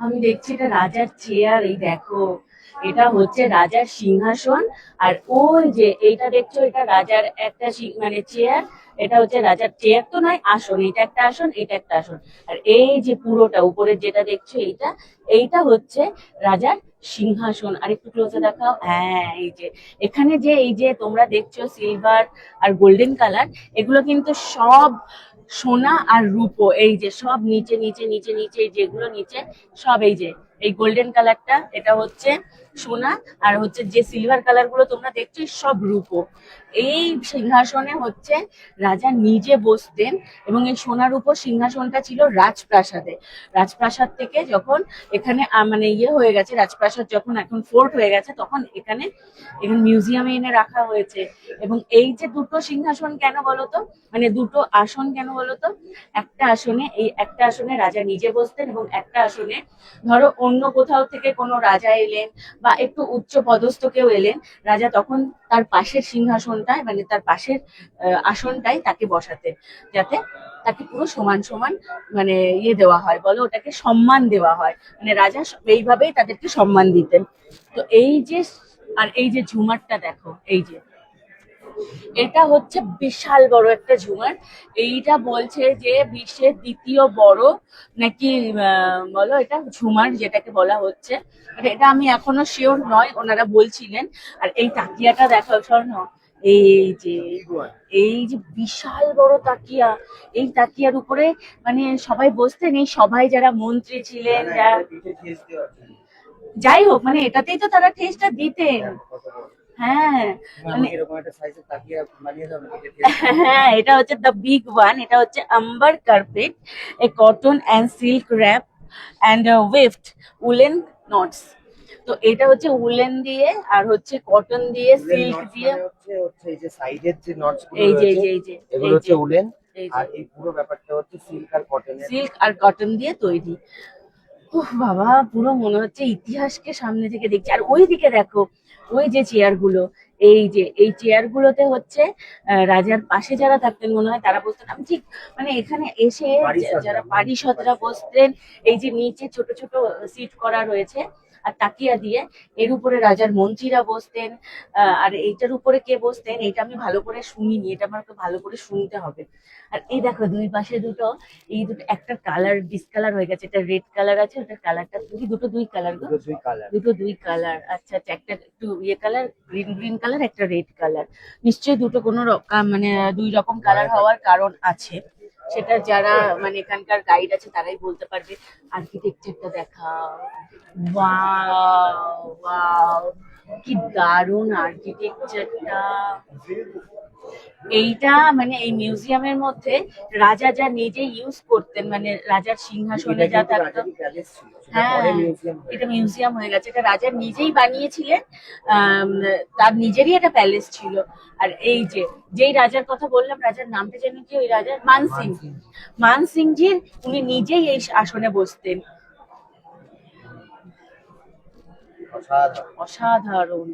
আমি দেখছি এটা রাজার চেয়ার এই দেখো। এটা হচ্ছে রাজার সিংহাসন, আর ওই যে এইটা দেখছ, এটা রাজার একটা মানে চেয়ার এটা হচ্ছে রাজার চেয়ার তো নয়, আসন। এটা একটা আসন এটা একটা আসন। আর এই যে পুরোটা উপরে যেটা দেখছ, এইটা এইটা হচ্ছে রাজার সিংহাসন। আর একটু ক্লোজে দেখাও। হ্যাঁ এই যে, এখানে যে, এই যে তোমরা দেখছ সিলভার আর গোল্ডেন কালার এগুলো কিন্তু সব সোনা আর রূপো, এই যে সব নিচে নিচে নিচে নিচে যেগুলো নিচে, সব এই যে, এই গোল্ডেন কালারটা এটা হচ্ছে সোনা আর হচ্ছে যে সিলভার কালারগুলো তোমরা দেখছ সব রূপো। এই সিংহাসনে হচ্ছে রাজা নিজে বসতেন এবং এই সোনার উপর সিংহাসনটা ছিল রাজপ্রাসাদে। রাজপ্রাসাদ থেকে যখন এখানে মানে ইয়ে হয়ে গেছে, রাজপ্রাসাদ যখন এখন ফোর্ট হয়ে গেছে, তখন এখানে এখানে মিউজিয়ামে এনে রাখা হয়েছে। এবং এই যে দুটো সিংহাসন কেন বলতো? মানে দুটো আসন কেন বলতো? একটা আসনে, এই একটা আসনে রাজা নিজে বসতেন এবং একটা আসনে ধরো অন্য কোথাও থেকে কোনো রাজা এলেন বা একটু উচ্চ পদস্থ কেউ এলেন, রাজা তখন তার পাশের সিংহাসনটায় মানে তার পাশের আসনটাই তাকে বসাতেন যাতে তাকে পুরো সমান সমান মানে ইয়ে দেওয়া হয়, বলো ওটাকে সম্মান দেওয়া হয়। মানে রাজা এইভাবেই তাদেরকে সম্মান দিতেন। তো এই যে, আর এই যে ঝুমারটা দেখো, এই যে এটা হচ্ছে বিশাল বড় একটা ঝুমার। এইটা বলছে যে বিশ্বের দ্বিতীয় বড় নাকি বলো এটা? ঝুমার যেটাকে বলা হচ্ছে। আর এটা আমি এখনও শিওর নয় ওনারা বলছিলেন। আর এই তাকিয়াটা দেখো স্বর্ণ এই যে এই যে বিশাল বড় তাকিয়া। এই তাকিয়ার উপরে মানে সবাই বসতেন এই সবাই যারা মন্ত্রী ছিলেন যারা যাই হোক মানে এটাতেই তো তারা টেস্টটা দিতেন। হ্যাঁ মানে এরকম একটা সাইজের তাকিয়া বানিয়ে দাও হ্যাঁ এটা হচ্ছে দ্য বিগ ওয়ান এটা হচ্ছে amber carpet A cotton and silk warp and weft woollen knots তো এটা হচ্ছে উলেন দিয়ে আর হচ্ছে কটন দিয়ে সিল্ক দিয়ে। মানে হচ্ছে এই যে সাইডের যে নটস এই যে এই যে এগুলো হচ্ছে উলেন আর এই পুরো ব্যাপারটা হচ্ছে সিল্ক আর কটনের সিল্ক আর কটন দিয়ে তৈরি। উফ বাবা পুরো মনে হচ্ছে ইতিহাসকে সামনে থেকে দেখছি। আর ওই দিকে দেখো ওই যে চেয়ারগুলো এই যে এই চেয়ার গুলোতে হচ্ছে আহ, রাজার পাশে যারা থাকতেন মনে হয় তারা বসতেন। আমি ঠিক মানে এখানে এসে যারা যারা পারিষদরা বসতেন এই যে নিচে ছোট ছোট সিট করা রয়েছে আর তাকিয়া দিয়ে এর উপরে রাজার মন্ত্রীরা বসতেন আর এইটার উপরে কে বসতেন এটা আমি ভালো করে শুনিনি এটা আমাকে ভালো করে শুনতে হবে। আর এই দেখো দুই পাশে দুটো এই দুটো একটা কালার ডিসকালার হয়ে গেছে এটা রেড কালার আছে ওটা কালারটা দুই কালার দুটো দুই কালার দুটো দুই কালার আচ্ছা আচ্ছা একটা একটু ইয়ে কালার গ্রিন গ্রিন কালার একটা রেড কালার নিশ্চয়ই দুটো কোনো মানে দুই রকম কালার হওয়ার কারণ আছে। সেটা যারা মানে এখানকার গাইড আছে, তারাই বলতে পারবে। আর্কিটেকচারটা দেখা ওয়াও কি দারুণ আর্কিটেকচারটা এইটা মানে এই মিউজিয়ামের মধ্যে রাজা যা নিজে ইউজ করতেন মানে রাজার সিংহাসনে যা থাকতো। হ্যাঁ এটা মিউজিয়াম হয়ে গেছে। এটা রাজা নিজেই বানিয়েছিলেন তার নিজেরই একটা প্যালেস ছিল। আর এই যে যেই রাজার কথা বললাম রাজার নামটা যেন কি ওই রাজার? মান সিং মান উনি নিজেই এই আসনে বসতেন। অসাধারণ।